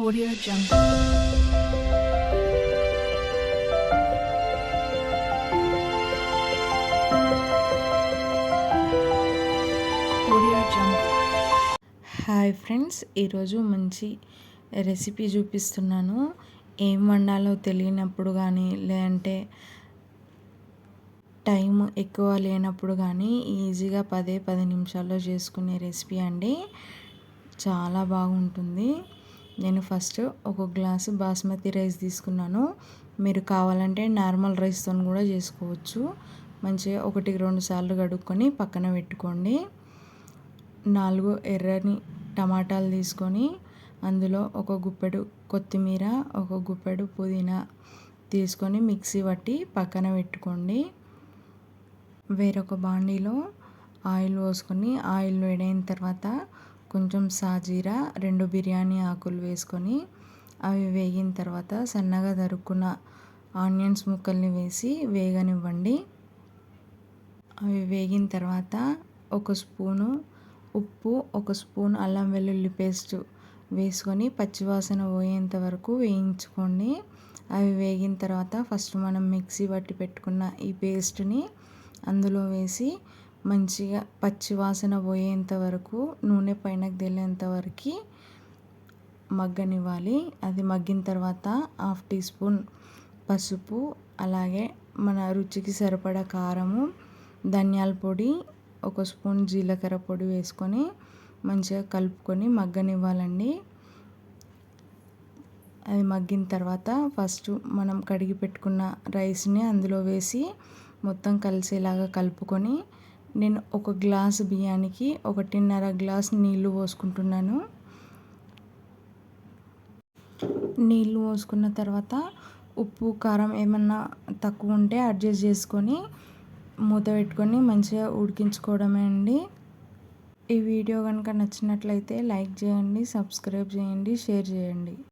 Audio Jungle. Hi friends ఈరోజు మంచి recipe చూపిస్తున్నాను. ఏం వండాలో తెలియనప్పుడు కానీ లేదంటే టైం ఎక్కువ లేనప్పుడు కానీ ఈజీగా పదే పది నిమిషాల్లో చేసుకునే రెసిపీ అండి. చాలా బాగుంటుంది. నేను ఫస్ట్ ఒక గ్లాసు బాస్మతి రైస్ తీసుకున్నాను. మీరు కావాలంటే నార్మల్ రైస్తో కూడా చేసుకోవచ్చు. మంచిగా ఒకటి రెండు సార్లు కడుక్కొని పక్కన పెట్టుకోండి. నాలుగు ఎర్రని టమాటాలు తీసుకొని అందులో ఒక గుప్పెడు కొత్తిమీర ఒక గుప్పెడు పుదీనా తీసుకొని మిక్సీ పట్టి పక్కన పెట్టుకోండి. వేరొక బాండీలో ఆయిల్ పోసుకొని ఆయిల్ వేడైన తర్వాత కొంచెం సాజీరా రెండు బిర్యానీ ఆకులు వేసుకొని అవి వేగిన తర్వాత సన్నగా తరుక్కున్న ఆనియన్స్ ముక్కల్ని వేసి వేగనివ్వండి. అవి వేగిన తర్వాత ఒక స్పూను ఉప్పు ఒక స్పూన్ అల్లం వెల్లుల్లి పేస్ట్ వేసుకొని పచ్చివాసన పోయేంత వరకు వేయించుకోండి. అవి వేగిన తర్వాత ఫస్ట్ మనం మిక్సీ పట్టి పెట్టుకున్న ఈ పేస్ట్ని అందులో వేసి మంచిగా పచ్చివాసన పోయేంత వరకు నూనె పైనకు తేలేంత వరకు మగ్గనివ్వాలి. అది మగ్గిన తర్వాత హాఫ్ టీ స్పూన్ పసుపు అలాగే మన రుచికి సరిపడా కారము ధనియాల పొడి ఒక స్పూన్ జీలకర్ర పొడి వేసుకొని మంచిగా కలుపుకొని మగ్గనివ్వాలండి. అది మగ్గిన తర్వాత ఫస్ట్ మనం కడిగి పెట్టుకున్న రైస్ని అందులో వేసి మొత్తం కలిసేలాగా కలుపుకొని నేను ఒక గ్లాస్ బియ్యానికి ఒకటిన్నర గ్లాస్ నీళ్ళు పోసుకుంటున్నాను. నీళ్ళు పోసుకున్న తర్వాత ఉప్పు కారం ఏమన్నా తక్కువ ఉంటే అడ్జస్ట్ చేసుకొని మూత పెట్టుకొని మంచిగా ఉడికించుకోవడమే అండి. ఈ వీడియో కనుక నచ్చినట్లయితే లైక్ చేయండి సబ్స్క్రైబ్ చేయండి షేర్ చేయండి.